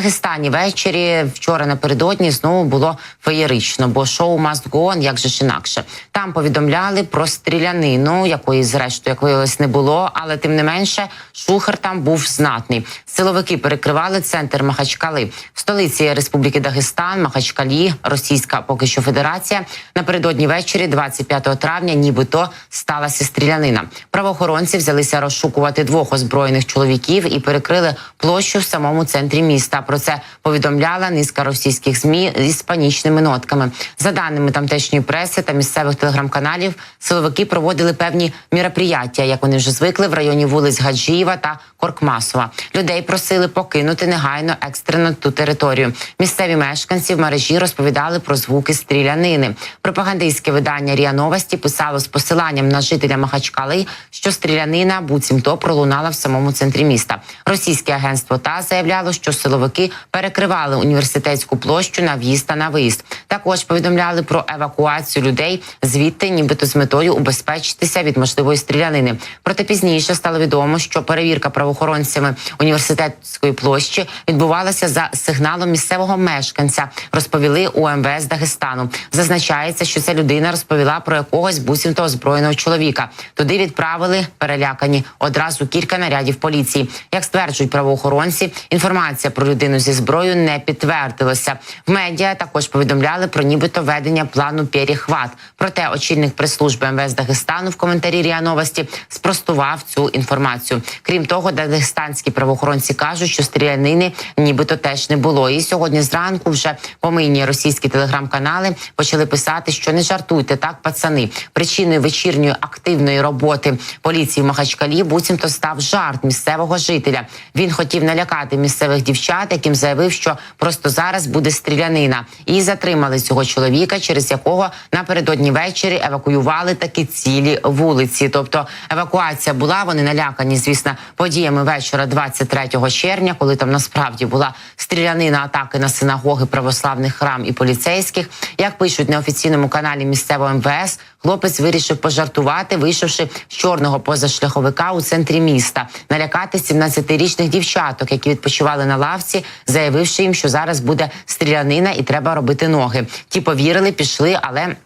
Дагестані ввечері вчора напередодні знову було феєрично, бо шоу «Must go on», як же ж інакше. Там повідомляли про стрілянину, якої зрештою, як виявилось, не було, але тим не менше шухер там був знатний. Силовики перекривали центр Махачкали в столиці Республіки Дагестан, Махачкалі, Російська поки що Федерація. Напередодні ввечері, 25 травня, нібито сталася стрілянина. Правоохоронці взялися розшукувати двох озброєних чоловіків і перекрили площу в самому центрі міста. Про це повідомляла низка російських змі із панічними нотками. За даними тамтешньої преси та місцевих телеграм-каналів, силовики проводили певні міроприяття, як вони вже звикли в районі вулиць Гаджієва та Коркмасова. Людей просили покинути негайно екстрено ту територію. Місцеві мешканці в мережі розповідали про звуки стрілянини. Пропагандистське видання Ріа Новості писало з посиланням на жителя Махачкали, що стрілянина буцімто пролунала в самому центрі міста. Російське агентство ТАСС заявляло, що силовики перекривали університетську площу на в'їзд та на виїзд. Також повідомляли про евакуацію людей звідти, нібито з метою убезпечитися від можливої стрілянини. Проте пізніше стало відомо, що перевірка правоохоронцями університетської площі відбувалася за сигналом місцевого мешканця. Розповіли у МВС Дагестану. Зазначається, що ця людина розповіла про якогось буцімто озброєного чоловіка. Туди відправили перелякані одразу кілька нарядів поліції. Як стверджують правоохоронці, інформація про людину зі зброєю не підтвердилася. В медіа також повідомляли про нібито ведення плану перехват. Проте очільник прес-служби МВС Дагестану в коментарі Ріа Новості спростував цю інформацію. Крім того, дагестанські правоохоронці кажуть, що стрілянини нібито теж не було. І сьогодні зранку вже помийні російські телеграм-канали почали писати, що не жартуйте так, пацани. Причиною вечірньої активної роботи поліції в Махачкалі буцімто став жарт місцевого жителя. Він хотів налякати місцевих дівчат, яким заявив, що просто зараз буде стрілянина, і затримали цього чоловіка, через якого напередодні ввечері евакуювали такі цілі вулиці. Тобто евакуація була. Вони налякані, звісно, подіями вечора, 23 червня, коли там насправді була стрілянина атаки на синагоги православних храм і поліцейських. Як пишуть на офіційному каналі місцевого МВС, хлопець вирішив пожартувати, вийшовши з чорного позашляховика у центрі міста, налякати 17-річних дівчаток, які відпочивали на лавці, заявивши їм, що зараз буде стрілянина і треба робити ноги. Ті повірили, пішли, але.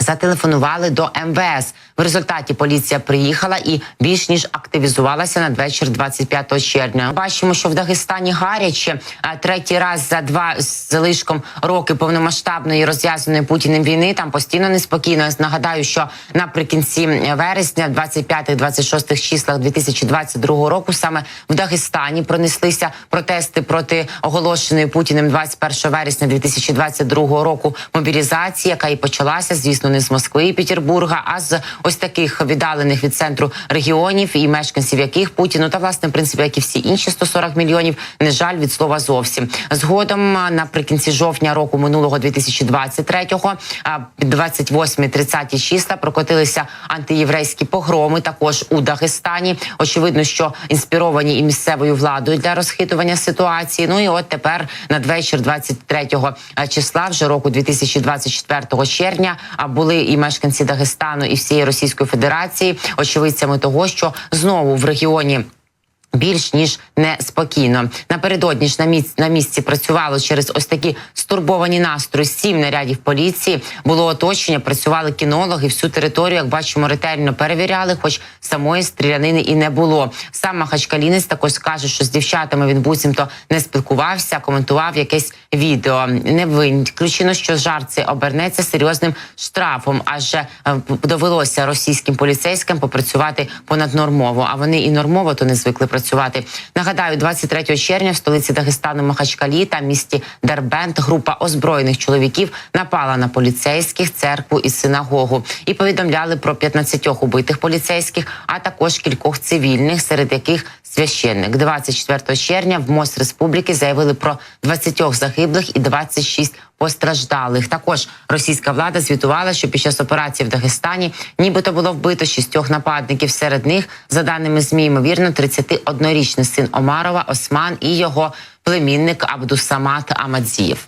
Зателефонували до МВС. В результаті поліція приїхала і більш ніж активізувалася надвечір 25 червня. Бачимо, що в Дагестані гаряче третій раз за два з залишком роки повномасштабної розв'язаної путіним війни. Там постійно неспокійно. Я Нагадаю, що наприкінці вересня, 25-26 числах 2022 року, саме в Дагестані пронеслися протести проти оголошеної путіним 21 вересня 2022 року мобілізації, яка і почалася, звісно не з Москви і Петербурга, а з ось таких віддалених від центру регіонів і мешканців, яких Путіну та власне в принципі, як і всі інші 140 мільйонів, не жаль від слова зовсім. Згодом наприкінці жовтня року минулого 2023-го, 28-30 числа прокотилися антиєврейські погроми. Також у Дагестані. Очевидно, що інспіровані і місцевою владою для розхитування ситуації. Ну і от тепер надвечір 23 числа, вже року 2024 червня, були і мешканці Дагестану і всієї Російської Федерації очевидцями того, що знову в регіоні. Більш ніж неспокійно напередодні ж на місці на місці працювало через ось такі стурбовані настрої. Сім нарядів поліції було оточення. Працювали кінологи. Всю територію, як бачимо, ретельно перевіряли, хоч самої стрілянини і не було. Сам Махачкалінець також каже, що з дівчатами він буцімто не спілкувався, коментував якесь відео. Не виключено, що жарт цей обернеться серйозним штрафом, адже довелося російським поліцейським попрацювати понаднормово. А вони і нормово то не звикли працювати працювати. Нагадаю, 23 червня в столиці Дагестану Махачкалі та місті Дербент група озброєних чоловіків напала на поліцейських церкву і синагогу і повідомляли про 15 убитих поліцейських, а також кількох цивільних, серед яких священник. 24 червня в МОЗ Республіки заявили про 20 загиблих і 26 постраждалих. Також російська влада звітувала, що під час операції в Дагестані нібито було вбито шістьох нападників. Серед них, за даними змі, ймовірно, 31-річний син Омарова Осман і його племінник Абдусамат Амадзієв.